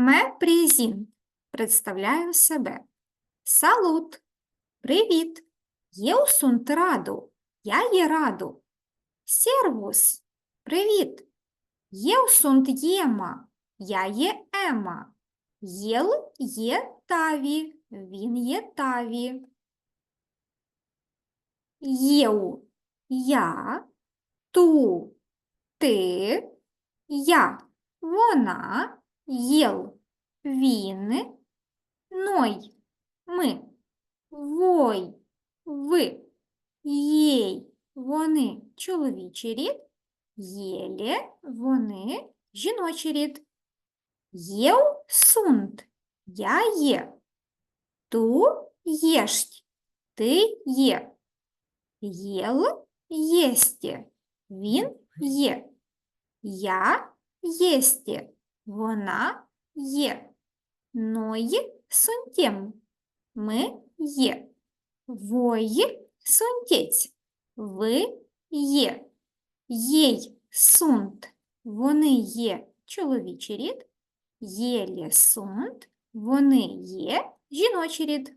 Ме презінт. Представляю себе. Салут. Привіт. Єу сунт раду. Я є раду. Сервус. Привіт. Єу сунт єма. Я є Ема. Єл є Таві. Він є Таві. Єу. Я. Ту. Ти. Я. Вона. Єл. Він. Ной. Ми. Вой. Ви. Єй. Вони. Чоловічий рід. Єлє. Вони. Жіночий рід. Єв сунт. Я є. Ту єшть. Ти є. Єл єсте. Він є. Я єсте. Вона є. Ной сунтєм. Ми є. Вої сунтєць. Ви є. Єй сунт. Вони є чоловічий рід. Єлі сунт. Вони є жіночий рід.